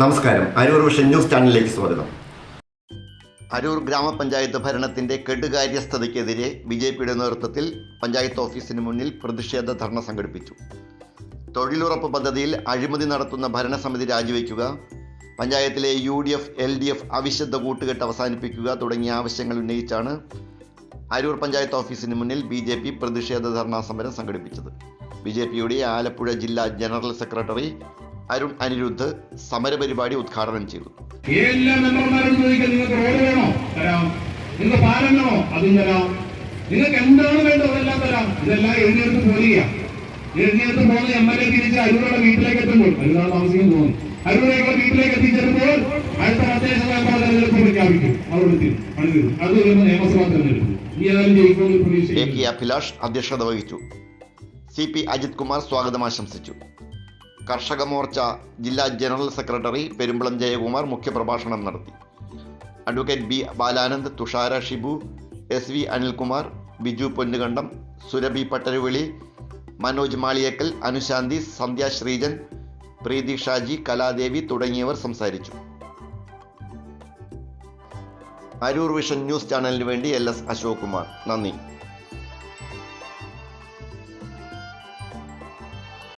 നമസ്കാരം. Aroor vision news ചാനലിലേക്ക് സ്വാഗതം. അരൂർ ഗ്രാമപഞ്ചായത്ത് ഭരണത്തിന്റെ കെടുകാര്യസ്ഥതയ്ക്കെതിരെ ബി ജെ പിയുടെ നേതൃത്വത്തിൽ പഞ്ചായത്ത് ഓഫീസിന് മുന്നിൽ പ്രതിഷേധ ധർണ സംഘടിപ്പിച്ചു. തൊഴിലുറപ്പ് പദ്ധതിയിൽ അഴിമതി നടത്തുന്ന ഭരണസമിതി രാജിവെക്കുക പഞ്ചായത്തിലെ U D F L D F അവിശുദ്ധ കൂട്ടുകെട്ട് അവസാനിപ്പിക്കുക തുടങ്ങിയ ആവശ്യങ്ങൾ ഉന്നയിച്ചാണ് അരൂർ പഞ്ചായത്ത് ഓഫീസിന് മുന്നിൽ ബി ജെ പി പ്രതിഷേധ ധർണാ സമരം സംഘടിപ്പിച്ചത്. ബി ജെ പിയുടെ ആലപ്പുഴ ജില്ലാ ജനറൽ സെക്രട്ടറി അരുൺ അനിരുദ്ധ് സമരപരിപാടി ഉദ്ഘാടനം ചെയ്തു. നിങ്ങൾക്ക് നിങ്ങൾക്ക് പാലം വേണോ അതും തരാം. നിങ്ങൾക്ക് എന്താണ് വേണ്ടത് അതെല്ലാം തരാം. ഇതെല്ലാം എഴുതിയെടുത്ത് പോരുക എഴുതിയെടുത്ത് പോകുന്ന എം എൽ എ തിരിച്ച് അരൂരുടെ വീട്ടിലേക്ക് എത്തുമ്പോൾ അരൂരാണ് താമസിക്കാൻ തോന്നുന്നു അരൂരേക്കുള്ള വീട്ടിലേക്ക് എത്തിച്ചേരുമ്പോൾ അടുത്ത തദ്ദേശ സഭ തെരഞ്ഞെടുപ്പ് പ്രഖ്യാപിക്കും. അവിടെ പണി അത് വരുമ്പോൾ നിയമസഭാ തെരഞ്ഞെടുപ്പ്. ഈ ഏതായാലും ജയിക്കുമെന്ന് എ പ്രതീക്ഷിക്കുന്നു കെ അഭിലാഷ് അധ്യക്ഷത വഹിച്ചു. സി പി അജിത് കുമാർ സ്വാഗതം ആശംസിച്ചു. കർഷക മോർച്ച ജില്ലാ ജനറൽ സെക്രട്ടറി പെരുമ്പളം ജയകുമാർ മുഖ്യപ്രഭാഷണം നടത്തി. Advocate B Balanand Thushara Shibu S V Anilkumar Biju Ponnukandam Surabhi Pattaruvili Manoj Maliyakkal Anushanti Sandhya Sreejan Preethi Shaji Kaladevi തുടങ്ങിയവർ സംസാരിച്ചു. അരൂർ വിഷൻ ന്യൂസ് ചാനലിന് വേണ്ടി എൽ എസ് അശോക് കുമാർ നന്ദി.